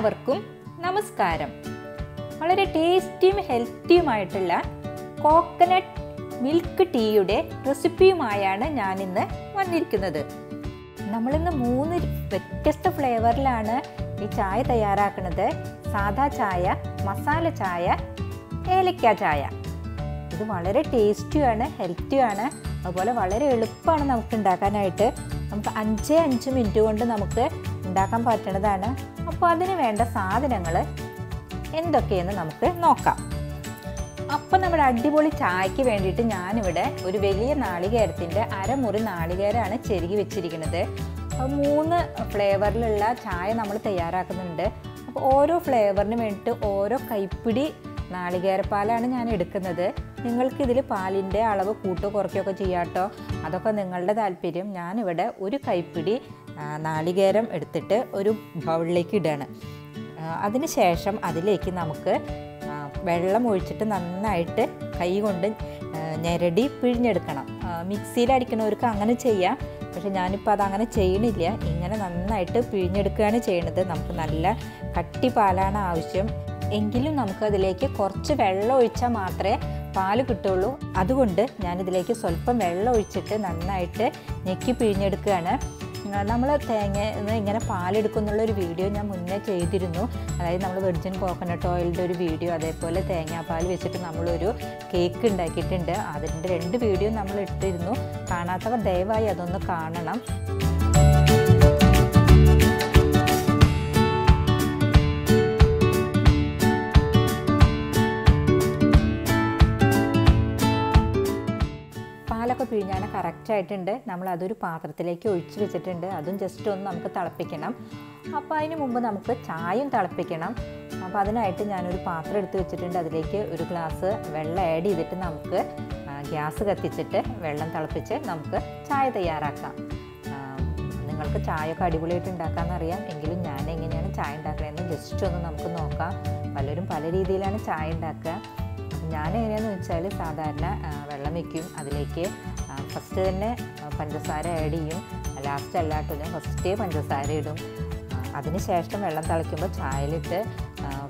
എല്ലാവർക്കും നമസ്കാരം. വളരെ ടേസ്റ്റിയും ഹെൽത്തിയുമായിട്ടുള്ള കോക്കനട്ട് മിൽക്ക് ടീയുടെ റെസിപ്പിയുമായാണ് ഞാനിന്ന് വന്നിരിക്കുന്നത്. നമ്മളിന്ന് മൂന്ന് വ്യത്യസ്ത ഫ്ലേവറിലാണ് ഈ ചായ തയ്യാറാക്കുന്നത്. സാദാ ചായ മസാല ചായ ഏലക്ക ചായ. ഇത് വളരെ ടേസ്റ്റിയാണ് ഹെൽത്തിയാണ് അതുപോലെ വളരെ എളുപ്പമാണ് നമുക്ക് ഉണ്ടാക്കാനായിട്ട് നമുക്ക് അഞ്ചേ അഞ്ച് മിനിറ്റ് കൊണ്ട് നമുക്ക് ഉണ്ടാക്കാൻ പറ്റുന്നതാണ് അപ്പോൾ അതിന് വേണ്ട സാധനങ്ങൾ എന്തൊക്കെയെന്ന് നമുക്ക് നോക്കാം. അപ്പം നമ്മുടെ അടിപൊളി ചായക്ക് വേണ്ടിയിട്ട് ഞാനിവിടെ ഒരു വലിയ നാളികേരത്തിന്റെ അരമുറി നാളികേരമാണ് ചെരുകി വെച്ചിരിക്കുന്നത്. മൂന്ന് ഫ്ലേവറിലുള്ള ചായ നമ്മൾ തയ്യാറാക്കുന്നുണ്ട്. അപ്പോൾ ഓരോ ഫ്ലേവറിന് വേണ്ടിയിട്ട് ഓരോ കൈപ്പിടി നാളികേരപ്പാലാണ് ഞാൻ എടുക്കുന്നത്. നിങ്ങൾക്ക് ഇതിൽ പാലിന്റെ അളവ് കൂട്ടോ കുറയ്ക്കുകയൊക്കെ ചെയ്യാം കേട്ടോ. അതൊക്കെ നിങ്ങളുടെ താല്പര്യം. ഞാനിവിടെ ഒരു കൈപ്പിടി നാളികേരം എടുത്തിട്ട് ഒരു ബൗളിലേക്ക് ഇടുകയാണ് അതിന് ശേഷം അതിലേക്ക് നമുക്ക് വെള്ളം ഒഴിച്ചിട്ട് നന്നായിട്ട് കൈ കൊണ്ട് ഞെരടി പിഴിഞ്ഞെടുക്കണം. മിക്സിയിൽ അടിക്കണവർക്ക് അങ്ങനെ ചെയ്യാം. പക്ഷെ ഞാനിപ്പോൾ അതങ്ങനെ ചെയ്യണില്ല. ഇങ്ങനെ നന്നായിട്ട് പിഴിഞ്ഞെടുക്കുകയാണ് ചെയ്യണത്. നമുക്ക് നല്ല കട്ടി പാലാണ് ആവശ്യം. എങ്കിലും നമുക്കതിലേക്ക് കുറച്ച് വെള്ളം ഒഴിച്ചാൽ മാത്രമേ പാൽ കിട്ടുള്ളൂ അതുകൊണ്ട് ഞാനിതിലേക്ക് സ്വല്പം വെള്ളം ഒഴിച്ചിട്ട് നന്നായിട്ട് ഞെക്കി പിഴിഞ്ഞെടുക്കുകയാണ്. നമ്മൾ തേങ്ങ ഇങ്ങനെ പാലെടുക്കും ഒരു വീഡിയോ ഞാൻ മുന്നേ ചെയ്തിരുന്നു. അതായത് നമ്മൾ വെർജിൻ കോക്കനട്ട് ഓയിലിന്റെ ഒരു വീഡിയോ അതേപോലെ തേങ്ങാപ്പാൽ വെച്ചിട്ട് നമ്മളൊരു കേക്ക് ഉണ്ടാക്കിയിട്ടുണ്ട്. അതിന്റെ രണ്ട് വീഡിയോ നമ്മൾ ഇട്ടിരുന്നു. കാണാത്തവർ ദയവായി അതൊന്ന് കാണണം. പാലൊക്കെ പിഴിഞ്ഞാൽ കറക്റ്റായിട്ടുണ്ട്. നമ്മൾ അതൊരു പാത്രത്തിലേക്ക് ഒഴിച്ചു വെച്ചിട്ടുണ്ട് അതും ജസ്റ്റ് ഒന്ന് നമുക്ക് തിളപ്പിക്കണം. അപ്പോൾ അതിന് മുമ്പ് നമുക്ക് ചായയും തിളപ്പിക്കണം. അപ്പോൾ അതിനായിട്ട് ഞാനൊരു പാത്രം എടുത്ത് വെച്ചിട്ടുണ്ട്. അതിലേക്ക് ഒരു ഗ്ലാസ് വെള്ളം ആഡ് ചെയ്തിട്ട് നമുക്ക് ഗ്യാസ് കത്തിച്ചിട്ട് വെള്ളം തിളപ്പിച്ച് നമുക്ക് ചായ തയ്യാറാക്കാം. നിങ്ങൾക്ക് ചായയൊക്കെ അടിപൊളിയായിട്ട് ഉണ്ടാക്കാമെന്നറിയാം എങ്കിലും ഞാൻ എങ്ങനെയാണ് ചായ ഉണ്ടാക്കണതെന്ന് ജസ്റ്റ് ഒന്ന് നമുക്ക് നോക്കാം. പലരും പല രീതിയിലാണ് ചായ ഉണ്ടാക്കുക. ഞാൻ എങ്ങനെയാണെന്ന് വെച്ചാൽ സാധാരണ വെള്ളം വയ്ക്കും. അതിലേക്ക് ഫസ്റ്റ് തന്നെ പഞ്ചസാര ആഡ് ചെയ്യും. ലാസ്റ്റ് അല്ലാട്ടോ ഫസ്റ്റേ പഞ്ചസാര ഇടും. അതിനുശേഷം അതിന് ശേഷം വെള്ളം തിളയ്ക്കുമ്പോൾ ചായയിലിട്ട്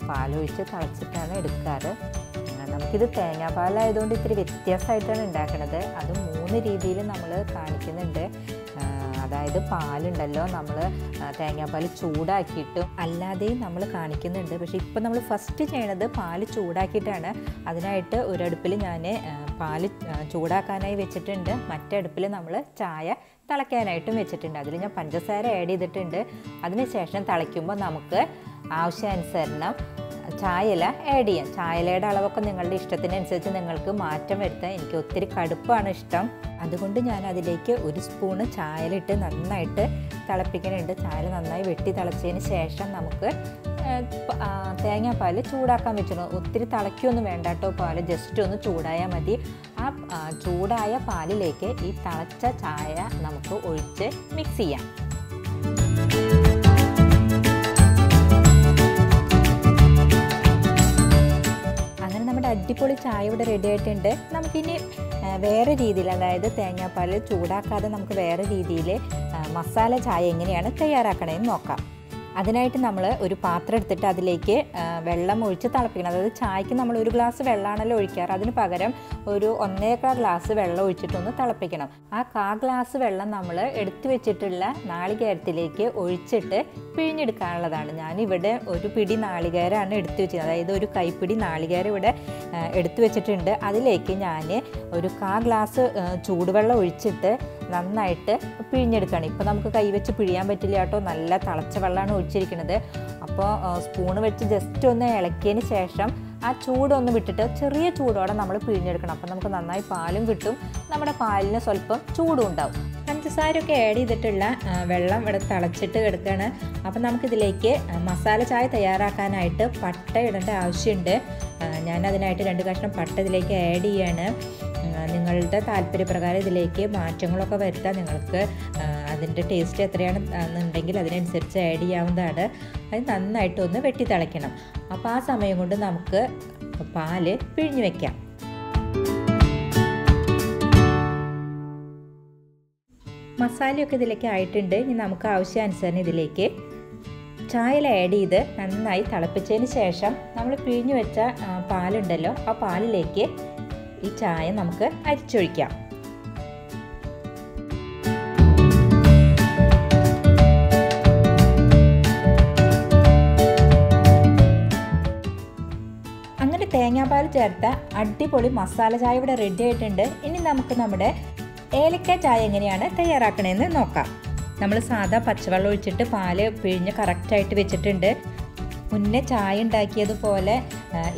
പാലൊഴിച്ച് തിളച്ചിട്ടാണ് എടുക്കാറ്. നമുക്കിത് തേങ്ങാപ്പാലായതുകൊണ്ട് ഇത്തിരി വ്യത്യാസമായിട്ടാണ് ഉണ്ടാക്കുന്നത് അത് മൂന്ന് രീതിയിൽ നമ്മൾ കാണിക്കുന്നുണ്ട്. അതായത് പാലുണ്ടല്ലോ നമ്മൾ തേങ്ങാപ്പാൽ ചൂടാക്കിയിട്ട്. അല്ലാതെയും നമ്മൾ കാണിക്കുന്നുണ്ട്. പക്ഷേ ഇപ്പം നമ്മൾ ഫസ്റ്റ് ചെയ്യണത് പാൽ ചൂടാക്കിയിട്ടാണ്. അതിനായിട്ട് ഒരടുപ്പിൽ ഞാൻ പാൽ ചൂടാക്കാനായി വെച്ചിട്ടുണ്ട്. മറ്റടുപ്പിൽ നമ്മൾ ചായ തിളയ്ക്കാനായിട്ടും വെച്ചിട്ടുണ്ട്. അതിൽ ഞാൻ പഞ്ചസാര ആഡ് ചെയ്തിട്ടുണ്ട്. അതിനുശേഷം തിളയ്ക്കുമ്പോൾ നമുക്ക് ആവശ്യാനുസരണം ചായയില ആഡ് ചെയ്യാം. ചായലയുടെ അളവൊക്കെ നിങ്ങളുടെ ഇഷ്ടത്തിനനുസരിച്ച് നിങ്ങൾക്ക് മാറ്റം വരുത്താം എനിക്ക് ഒത്തിരി കടുപ്പാണ് ഇഷ്ടം. അതുകൊണ്ട് ഞാൻ അതിലേക്ക് ഒരു സ്പൂണ് ചായലിട്ട് നന്നായിട്ട് തിളപ്പിക്കണുണ്ട്. ചായ നന്നായി വെട്ടി തിളച്ചതിന് ശേഷം നമുക്ക് തേങ്ങാപ്പാൽ ചൂടാക്കാൻ വെച്ചിരുന്നു. ഒത്തിരി തിളയ്ക്കൊന്നും വേണ്ട കേട്ടോ പാൽ ജസ്റ്റ് ഒന്ന് ചൂടായാൽ മതി. ആ, ചൂടായ പാലിലേക്ക് ഈ തിളച്ച ചായ നമുക്ക് ഒഴിച്ച് മിക്സ് ചെയ്യാം. ചായ ഇവിടെ റെഡി ആയിട്ടുണ്ട്. നമുക്കിനി വേറെ രീതിയിൽ അതായത് തേങ്ങാപ്പാൽ ചൂടാക്കാതെ നമുക്ക് വേറെ രീതിയിൽ മസാല ചായ എങ്ങനെയാണ് തയ്യാറാക്കണമെന്ന് നോക്കാം. അതിനായിട്ട് നമ്മൾ ഒരു പാത്രം എടുത്തിട്ട് അതിലേക്ക് വെള്ളം ഒഴിച്ച് തിളപ്പിക്കണം. അതായത് ചായക്ക് നമ്മൾ ഒരു ഗ്ലാസ് വെള്ളമാണല്ലോ ഒഴിക്കാറ്. അതിന് പകരം ഒരു ഒന്നേക്കാ ഗ്ലാസ് വെള്ളം ഒഴിച്ചിട്ടൊന്ന് തിളപ്പിക്കണം. ആ കാ ഗ്ലാസ് വെള്ളം നമ്മൾ എടുത്തു വെച്ചിട്ടുള്ള നാളികേരത്തിലേക്ക് ഒഴിച്ചിട്ട് പിഴിഞ്ഞെടുക്കാനുള്ളതാണ്. ഞാനിവിടെ ഒരു പിടി നാളികേരമാണ് എടുത്തു വെച്ചത് അതായത് ഒരു കൈപ്പിടി നാളികേരം ഇവിടെ എടുത്തു വെച്ചിട്ടുണ്ട്. അതിലേക്ക് ഞാൻ ഒരു കാ ഗ്ലാസ് ചൂടുവെള്ളം ഒഴിച്ചിട്ട് നന്നായിട്ട് പിഴിഞ്ഞെടുക്കുകയാണ് ഇപ്പോൾ നമുക്ക് കൈവച്ച് പിഴിയാൻ പറ്റില്ല കേട്ടോ. നല്ല തിളച്ച വെള്ളമാണ് ഒഴിച്ചിരിക്കുന്നത്. അപ്പോൾ സ്പൂണ് വെച്ച് ജസ്റ്റ് ഒന്ന് ഇളക്കിയതിന് ശേഷം ആ ചൂടൊന്ന് വിട്ടിട്ട് ചെറിയ ചൂടോടെ നമ്മൾ പിഴിഞ്ഞെടുക്കണം. അപ്പോൾ നമുക്ക് നന്നായി പാലും കിട്ടും. നമ്മുടെ പാലിന് സ്വല്പം ചൂടും ഉണ്ടാവും. പഞ്ചസാരയൊക്കെ ആഡ് ചെയ്തിട്ടുള്ള വെള്ളം ഇവിടെ തിളച്ചിട്ട് കിടക്കുകയാണ് അപ്പം നമുക്കിതിലേക്ക് മസാല ചായ തയ്യാറാക്കാനായിട്ട് പട്ട ഇടേണ്ട ആവശ്യമുണ്ട്. ഞാൻ അതിനായിട്ട് രണ്ട് കഷ്ണം പട്ട ഇതിലേക്ക് ആഡ് ചെയ്യാണ്. നിങ്ങളുടെ താല്പര്യപ്രകാരം ഇതിലേക്ക് മാറ്റങ്ങളൊക്കെ വരുത്താം നിങ്ങൾക്ക് അതിന്റെ ടേസ്റ്റ് എത്രയാണ് എന്നുണ്ടെങ്കിൽ അതിനനുസരിച്ച് ആഡ് ചെയ്യാവുന്നതാണ്. അത് നന്നായിട്ടൊന്ന് വെട്ടി തിളയ്ക്കണം. അപ്പോൾ ആ സമയം കൊണ്ട് നമുക്ക് പാൽ പിഴിഞ്ഞ് വെക്കാം. മസാലയൊക്കെ ഇതിലേക്ക് ആയിട്ടുണ്ട്. ഇനി നമുക്ക് ആവശ്യാനുസരണം ഇതിലേക്ക് ചായയിൽ ആഡ് ചെയ്ത് നന്നായി തിളപ്പിച്ചതിന് ശേഷം നമ്മൾ പിഴിഞ്ഞു വെച്ച പാലുണ്ടല്ലോ ആ പാലിലേക്ക് ഈ ചായ നമുക്ക് അരിച്ചൊഴിക്കാം. അങ്ങനെ തേങ്ങാപ്പാൽ ചേർത്ത അടിപൊളി മസാല ചായ ഇവിടെ റെഡി ആയിട്ടുണ്ട്. ഇനി നമുക്ക് നമ്മുടെ ഏലക്ക ചായ എങ്ങനെയാണ് തയ്യാറാക്കണമെന്ന് നോക്കാം. നമ്മൾ സാധാ പച്ചവെള്ളം ഒഴിച്ചിട്ട് പാൽ പിഴിഞ്ഞ് കറക്റ്റായിട്ട് വെച്ചിട്ടുണ്ട്. മുന്നേ ചായ ഉണ്ടാക്കിയതുപോലെ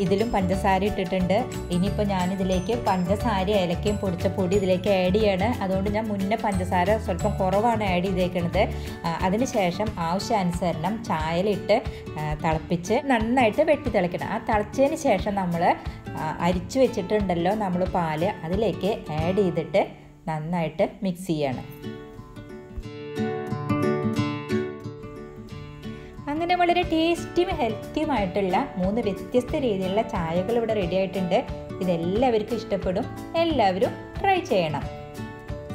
ഇതിലും പഞ്ചസാര ഇട്ടിട്ടുണ്ട്. ഇനിയിപ്പോൾ ഞാനിതിലേക്ക് പഞ്ചസാര ഏലക്കയും പൊടിച്ച പൊടി ഇതിലേക്ക് ആഡ് ചെയ്യാണ്. അതുകൊണ്ട് ഞാൻ മുന്നേ പഞ്ചസാര സ്വല്പം കുറവാണ് ആഡ് ചെയ്തേക്കുന്നത് അതിനുശേഷം ആവശ്യാനുസരണം ചായയിലിട്ട് ആ, തിളപ്പിച്ച് നന്നായിട്ട് വെട്ടി തിളയ്ക്കണം ആ തിളച്ചതിന് ശേഷം നമ്മൾ അരിച്ചു വെച്ചിട്ടുണ്ടല്ലോ നമ്മൾ പാൽ അതിലേക്ക് ആഡ് ചെയ്തിട്ട് നന്നായിട്ട് മിക്സ് ചെയ്യണം. അങ്ങനെ വളരെ ടേസ്റ്റിയും ഹെൽത്തിയുമായിട്ടുള്ള മൂന്ന് വ്യത്യസ്ത രീതിയിലുള്ള ചായകൾ ഇവിടെ റെഡി ആയിട്ടുണ്ട്. ഇതെല്ലാവർക്കും ഇഷ്ടപ്പെടും. എല്ലാവരും ട്രൈ ചെയ്യണം.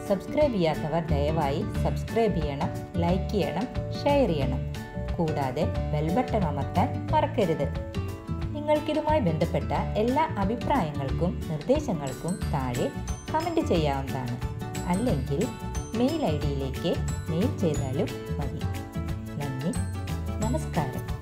സബ്സ്ക്രൈബ് ചെയ്യാത്തവർ ദയവായി സബ്സ്ക്രൈബ് ചെയ്യണം ലൈക്ക് ചെയ്യണം ഷെയർ ചെയ്യണം. കൂടാതെ ബെൽബട്ടൺ അമർത്താൻ മറക്കരുത്. നിങ്ങൾക്കിതുമായി ബന്ധപ്പെട്ട എല്ലാ അഭിപ്രായങ്ങൾക്കും നിർദ്ദേശങ്ങൾക്കും താഴെ കമന്റ് ചെയ്യാവുന്നതാണ്. അല്ലെങ്കിൽ മെയിൽ ഐ ഡിയിലേക്ക് മെയിൽ ചെയ്താലും മതി. നന്ദി. നമസ്കാരം.